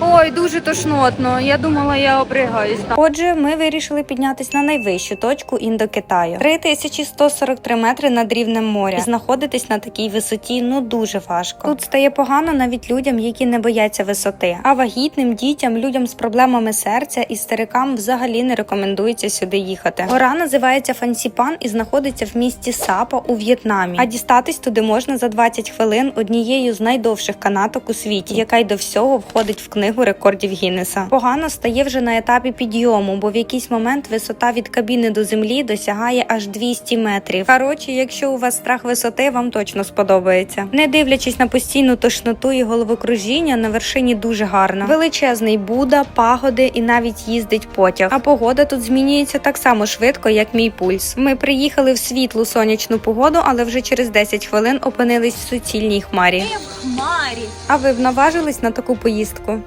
Ой, дуже тошнотно. Я думала, я обригаюсь. Отже, ми вирішили піднятися на найвищу точку Індокитаю. 3143 метри над рівнем моря. І знаходитись на такій висоті ну дуже важко. Тут стає погано навіть людям, які не бояться висоти. А вагітним дітям, людям з проблемами серця і старикам взагалі не рекомендується сюди їхати. Гора називається Фансіпан і знаходиться в місті Сапа у В'єтнамі. А дістатись туди можна за 20 хвилин однією з найдовших канаток у світі, яка й до всього входить в книгу рекордів Гіннеса. Погано стає вже на етапі підйому, бо в якийсь момент висота від кабіни до землі досягає аж 200 метрів. Коротше, якщо у вас страх висоти, вам точно сподобається. Не дивлячись на постійну тошноту і головокружіння, на вершині дуже гарно. Величезний Буда, пагоди і навіть їздить потяг. А погода тут змінюється так само швидко, як мій пульс. Ми приїхали в світлу сонячну погоду, але вже через 10 хвилин опинились в суцільній хмарі. Хмарі. А ви б наважились на таку поїздку?